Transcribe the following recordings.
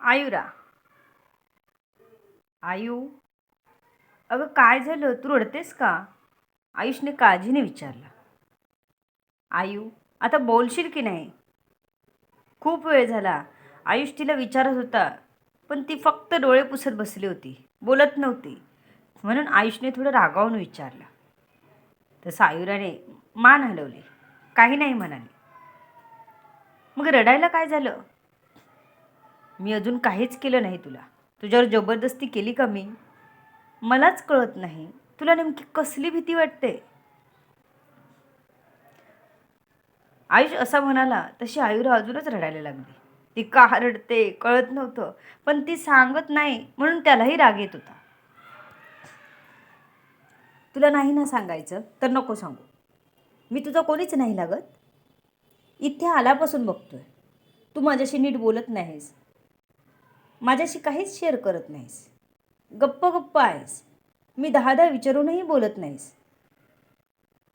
आयुरा. आयु अगं काय झालं? तू रडतेस का? आयुषने काळजीने विचारलं. आयु आता बोलशील की नाही? खूप वेळ झाला. आयुष तिला विचारत होता पण ती फक्त डोळे पुसत बसली होती. बोलत नव्हती. म्हणून आयुषने थोडं रागावून विचारलं. तसं आयुराने मान हलवली. काही नाही म्हणाली. मग रडायला काय झालं? मी अजून काहीच केलं नाही तुला. तुझ्यावर जबरदस्ती केली का मी? मलाच कळत नाही. तुला नेमकी कसली भीती वाटते? आयुष असा म्हणाला तशी आयुरा अजूनच रडायला लागली. ती का रडते कळत नव्हतं पण ती सांगत नाही म्हणून त्यालाही राग येत होता. तुला नाही ना सांगायचं तर नको सांगू. मी तुझं कोणीच नाही लागत. इथे आल्यापासून बघतोय. तू माझ्याशी नीट बोलत नाहीस. माझ्याशी काहीच शेअर करत नाहीस. गप्प गप्प आहेस. मी दहा दहा विचारूनही बोलत नाहीस.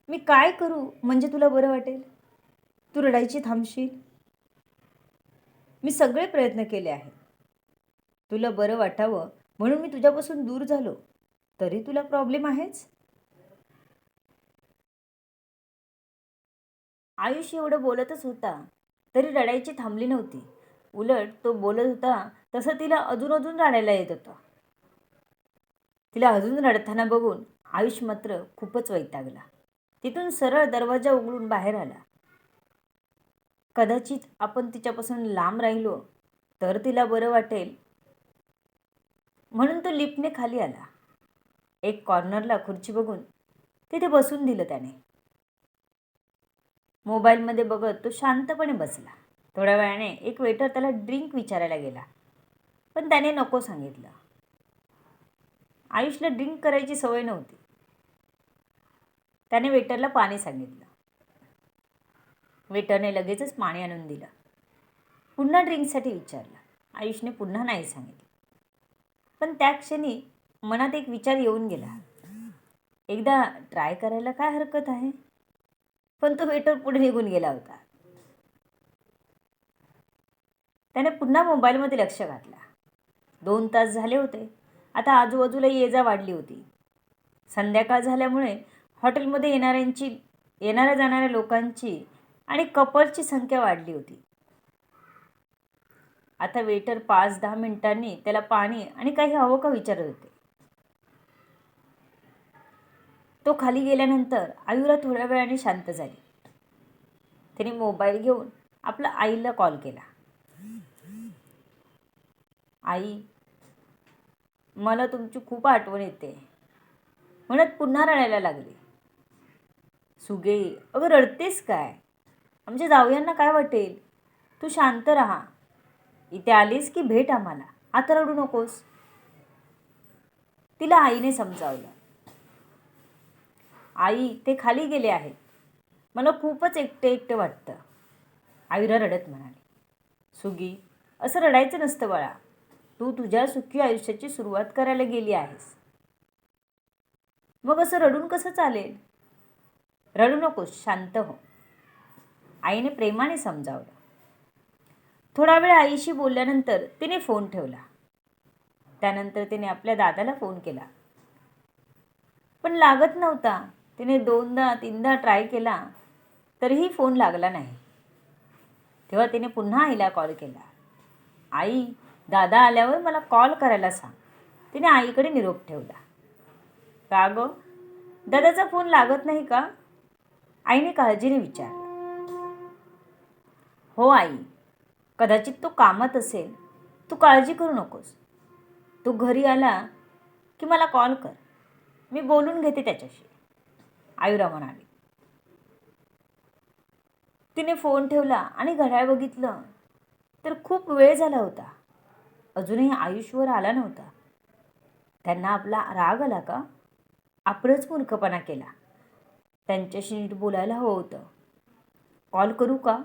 मी काय करू म्हणजे तुला बरं वाटेल? तू रडायची थांबशील? मी सगळे प्रयत्न केले आहेत. तुला बरं वाटावं म्हणून मी तुझ्यापासून दूर झालो. तरी तुला प्रॉब्लेम आहेच? आयुष्य एवढं बोलतच होता तरी रडायची थांबली नव्हती. उलट तो बोलत होता तसं तिला अजून अजून रडायला येत होतं. तिला अजून रडताना बघून आयुष मात्र खूपच वैतागला. तिथून सरळ दरवाजा उघडून बाहेर आला. कदाचित आपण तिच्यापासून लांब राहिलो तर तिला बरं वाटेल. म्हणून तो लिफ्टने खाली आला. एक कॉर्नरला खुर्ची बघून तिथे बसून दिलं त्याने. मोबाईलमध्ये बघत तो शांतपणे बसला. थोड्या वेळाने एक वेटर त्याला ड्रिंक विचारायला गेला. पण त्याने नको सांगितलं. आयुषला ड्रिंक करायची सवय नव्हती. त्याने वेटरला पाणी सांगितलं. वेटरने लगेचच पाणी आणून दिलं. पुन्हा ड्रिंकसाठी विचारलं. आयुषने पुन्हा नाही सांगितलं. पण त्या क्षणी मनात एक विचार येऊन गेला. एकदा ट्राय करायला काय हरकत आहे? पण तो वेटर पुढे निघून गेला होता. त्याने पुन्हा मोबाईलमध्ये लक्ष घातला. दोन तास झाले होते. आता आजूबाजूला ये जा वाढली होती. संध्याकाळ झाल्यामुळे हॉटेलमध्ये येणाऱ्यांची येणाऱ्या जाणाऱ्या लोकांची आणि कपलची संख्या वाढली होती. आता वेटर पाच दहा मिनिटांनी त्याला पाणी आणि काही हवं का विचारत होते. तो खाली गेल्यानंतर आयुला थोड्या वेळाने शांत झाली. त्याने मोबाईल घेऊन आपल्या आईला कॉल केला. आई मला तुमची खूप आठवण येते. म्हणत पुन्हा रडायला लागली. सुगे अगं रडतेस काय? आमच्या जावयांना काय वाटेल? तू शांत राहा. इथे आलीस की भेट आम्हाला. आता रडू नकोस. तिला आईने समजावलं. आई ते खाली गेले आहेत. मला खूपच एकटे एकटे वाटतं. आईरा रडत म्हणाली. सुगी असं रडायचं नसतं बाळा. तू तुझ्या सुखी आयुष्याची सुरुवात करायला गेली आहेस. मग असं रडून कसं चालेल? रडू नकोस शांत हो. आईने प्रेमाने समजावलं. थोडा वेळ आईशी बोलल्यानंतर तिने फोन ठेवला. त्यानंतर तिने आपल्या दादाला फोन केला. पण लागत नव्हता. तिने दोनदा तीनदा ट्राय केला तरीही फोन लागला नाही. तेव्हा तिने पुन्हा आईला कॉल केला. आई दादा आल्यावर मला कॉल करायला सांग. तिने आईकडे निरोप ठेवला. का गं? दादाचा फोन लागत नाही का? आईने काळजीने विचारलं. हो आई कदाचित तो कामात असेल. तू काळजी करू नकोस. तू घरी आला की मला कॉल कर. मी बोलून घेते त्याच्याशी. आयुरा म्हणाली. तिने फोन ठेवला आणि घड्याळ बघितलं तर खूप वेळ झाला होता. अजूनही आयुष्यवर आला नव्हता. त्यांना आपला राग आला का? आपणच मूर्खपणा केला. त्यांच्याशी नीट बोलायला हवं होतं. कॉल करू का?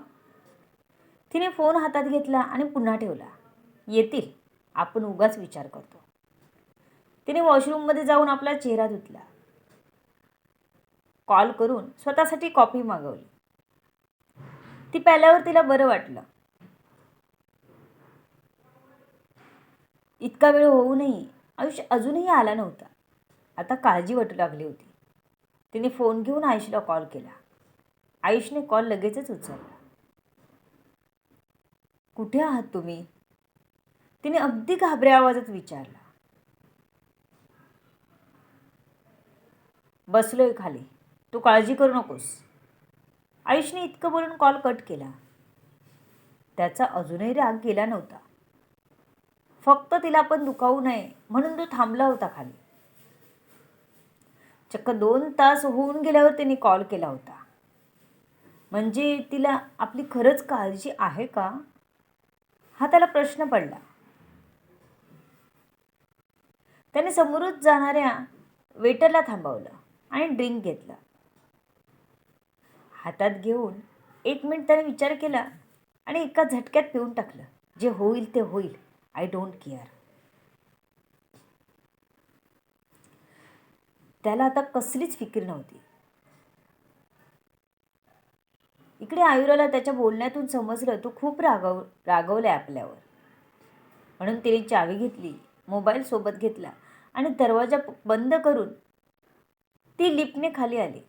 तिने फोन हातात घेतला आणि पुन्हा ठेवला. येतील. आपण उगाच विचार करतो. तिने वॉशरूममध्ये जाऊन आपला चेहरा धुतला. कॉल करून स्वतःसाठी कॉफी मागवली. ती प्याल्यावर तिला बरं वाटलं. इतका वेळ होऊनही आयुष अजूनही आला नव्हता. आता काळजी वाटू लागली होती. तिने फोन घेऊन आयुषला कॉल केला. आयुषने कॉल लगेचच उचलला. कुठे आहात तुम्ही? तिने अगदी घाबऱ्या आवाजात विचारला. बसलोय खाली. तू काळजी करू नकोस. आयुषने इतकं बोलून कॉल कट केला. त्याचा अजूनही राग गेला नव्हता. फक्त तिला पण दुखावू नये म्हणून तो थांबला होता खाली. चक्क दोन तास होऊन गेल्यावर त्यांनी कॉल केला होता. म्हणजे तिला आपली खरंच काळजी आहे का? हा त्याला प्रश्न पडला. त्याने समोरच जाणाऱ्या वेटरला थांबवलं आणि ड्रिंक घेतलं. हातात घेऊन एक मिनिट त्याने विचार केला आणि एका झटक्यात पिऊन टाकलं. जे होईल ते होईल. आय डोंट केअर त्याला आता कसलीच फिकीर नव्हती. इकडे आयुराला त्याच्या बोलण्यातून समजलं तो खूप रागव रागवलाय आपल्यावर. म्हणून तिने चावी घेतली मोबाईल सोबत घेतला आणि दरवाजा बंद करून ती लिफ्टने खाली आली.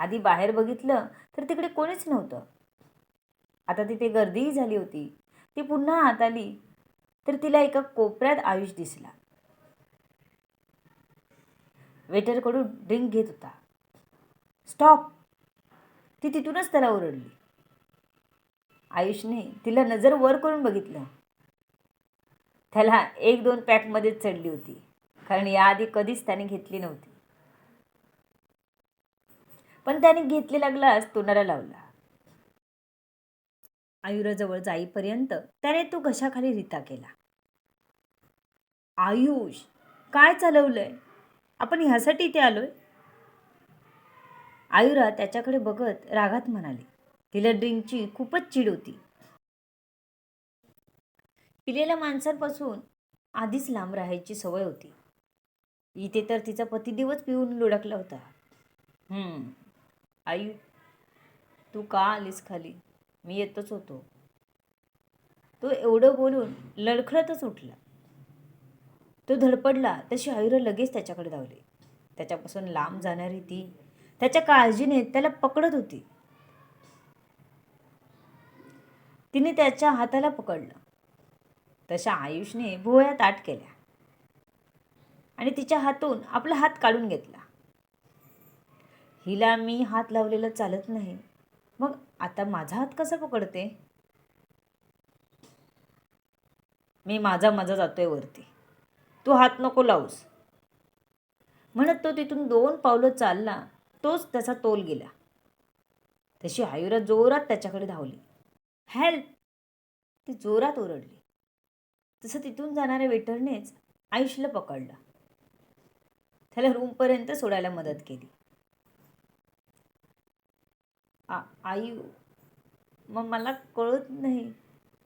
आधी बाहेर बघितलं तर तिकडे कोणीच नव्हतं. आता तिथे गर्दीही झाली होती. ती पुन्हा आत आली तर तिला एका कोपऱ्यात आयुष दिसला. वेटरकडून ड्रिंक घेत होता. स्टॉप. ती तिथूनच त्याला ओरडली. आयुषने तिला नजर वर करून बघितलं. त्याला एक दोन पॅकमध्येच चढली होती कारण याआधी कधीच त्याने घेतली नव्हती. पण त्याने घेतलेला ग्लास तोंडाला लावला. आयुराजवळ जाईपर्यंत त्याने तो घशाखाली रिता केला. आयुष काय चालवलंय? आपण ह्यासाठी इथे आलोय? आयुरा त्याच्याकडे बघत रागात म्हणाली तिला ड्रिंकची खूपच चिड होती. पिलेल्या माणसांपासून आधीच लांब राहायची सवय होती. इथे तर तिचा पतिदेवच पिऊन लुडकला होता. हम्म, आयु तू का आलीस खाली? मी येतच होतो. तो एवढं बोलून लडखडतच उठला. तो धडपडला तशी आयुर लगेच त्याच्याकडे धावली. त्याच्यापासून लांब जाणारी ती त्याच्या काळजीने त्याला पकडत होती. तिने त्याच्या हाताला पकडलं. तशा आयुषने भुवया ताट केल्या आणि तिच्या हातून आपला हात काढून घेतला. हिला मी हात लावलेला चालत नाही. मग आता माझा हात कसा पकडते? मी माझा मजा जातोय वरती. तू हात नको लावूस. म्हणत तो तिथून दोन पावलं चालला तोच त्याचा तोल गेला. तशी आयुरा जोरात त्याच्याकडे धावली. हेल्प! ती जोरात ओरडली. तसं तिथून जाणाऱ्या वेटरनेच आयुषला पकडलं. त्याला रूमपर्यंत सोडायला मदत केली. आ आई मग मला कळत नाही.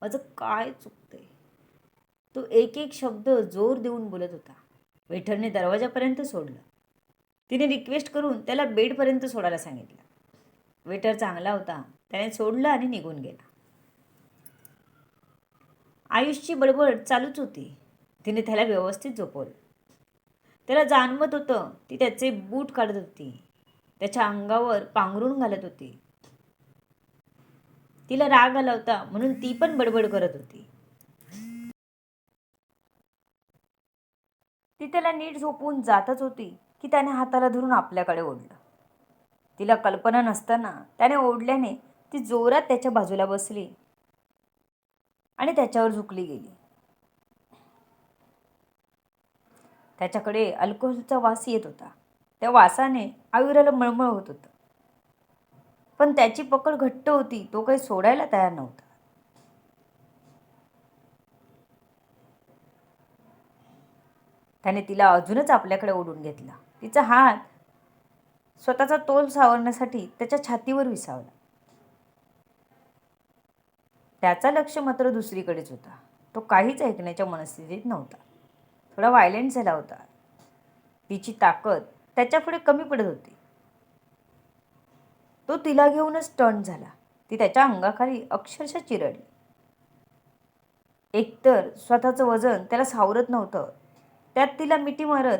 माझं काय चुकतंय? तो एक एक शब्द जोर देऊन बोलत होता. वेटरने दरवाजापर्यंत सोडलं. तिने रिक्वेस्ट करून त्याला बेडपर्यंत सोडायला सांगितलं. वेटर चांगला होता. त्याने सोडलं आणि निघून गेला. आयुषची बडबड चालूच होती. तिने त्याला व्यवस्थित झोपवलं. त्याला जाणवत होतं ती त्याचे बूट काढत होती. त्याच्या अंगावर पांघरून घालत होती. तिला राग आला होता म्हणून ती पण बडबड करत होती. ती त्याला नीट झोपून जातच होती की त्याने हाताला धरून आपल्याकडे ओढलं. तिला कल्पना नसताना त्याने ओढल्याने ती जोरात त्याच्या बाजूला बसली आणि त्याच्यावर झुकली गेली. त्याच्याकडे अल्कोहोलचा वास येत होता. त्या वासाने आयुराला मळमळ होत होतं. पण त्याची पकड घट्ट होती तो काही सोडायला तयार नव्हता. त्याने तिला अजूनच आपल्याकडे ओढून घेतला. तिचा हात स्वतःचा तोल सावरण्यासाठी त्याच्या छातीवर विसावला. त्याचा लक्ष मात्र दुसरीकडेच होता. तो काहीच ऐकण्याच्या मनस्थितीत नव्हता. थोडा व्हायलेंट झाला होता. तिची ताकद त्याच्यापुढे कमी पडत होती. तो तिला घेऊनच टर्न झाला. ती त्याच्या अंगाखाली अक्षरशः चिरडली. एकतर स्वतःचं वजन त्याला सावरत नव्हतं. त्यात तिला मिठी मारत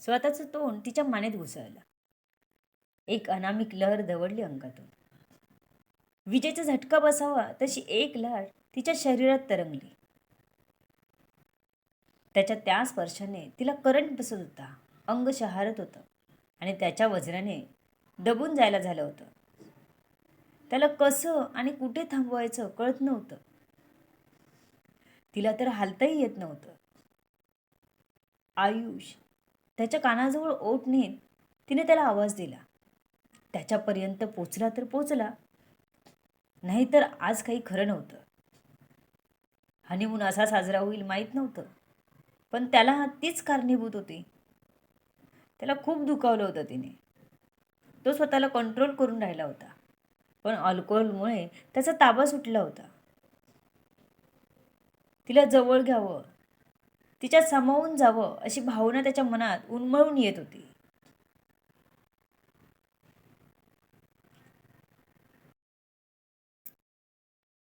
स्वतःचं तोंड तिच्या मानेत घुसळलं. एक अनामिक लहर दवडली अंगातून. विजेचा झटका बसावा तशी एक लाट तिच्या शरीरात तरंगली. त्याच्या त्या स्पर्शाने तिला करंट बसत होता. अंग शहारत होतं. आणि त्याच्या वजनाने दबून जायला झालं होतं. त्याला कसं आणि कुठे थांबवायचं कळत नव्हतं. तिला तर हालताही येत नव्हतं. आयुष त्याच्या कानाजवळ ओठ नेत तिने त्याला आवाज दिला. त्याच्यापर्यंत पोचला तर पोचला. नाहीतर आज काही खरं नव्हतं. हनीमून असा साजरा होईल माहीत नव्हतं. पण त्याला तीच कारणीभूत होती. त्याला खूप दुखावलं होतं तिने. तो स्वतःला कंट्रोल करून राहिला होता. पण अल्कोहोलमुळे त्याचा ताबा सुटला होता. तिला जवळ घ्यावं तिच्यात सामावून जावं अशी भावना त्याच्या मनात उन्मळून येत होती.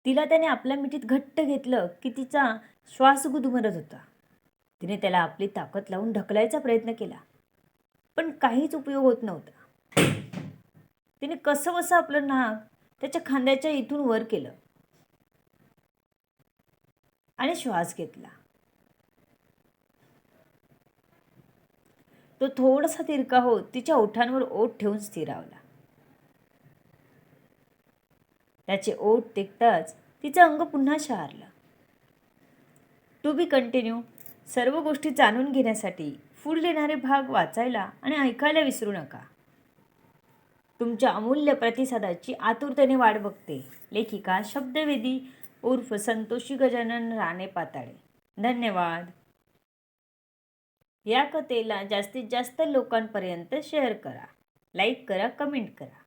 तिला त्याने आपल्या मिठीत घट्ट घेतलं की तिचा श्वास गुदमरत होता. तिने त्याला आपली ताकद लावून ढकलायचा प्रयत्न केला. पण काहीच उपयोग होत नव्हता. तिने कसं बसं आपलं नाक त्याच्या खांद्याच्या इथून वर केलं. आणि श्वास घेतला. तो थोडासा तिरका होत तिच्या ओठांवर ओठ ठेवून स्थिरावला. त्याचे ओठ टेकताच तिचं अंग पुन्हा शहारलं टू बी कंटिन्यू सर्व गोष्टी जाणून घेण्यासाठी पुढे येणारे भाग वाचायला आणि ऐकायला विसरू नका. तुमच्या अमूल्य प्रतिसादाची आतुरतेने वाट बघते. लेखिका शब्दवेदी उर्फ संतोषी गजानन राणे पाताळे. धन्यवाद. या कथेला जास्तीत जास्त लोकांपर्यंत शेअर करा. लाईक करा कमेंट करा.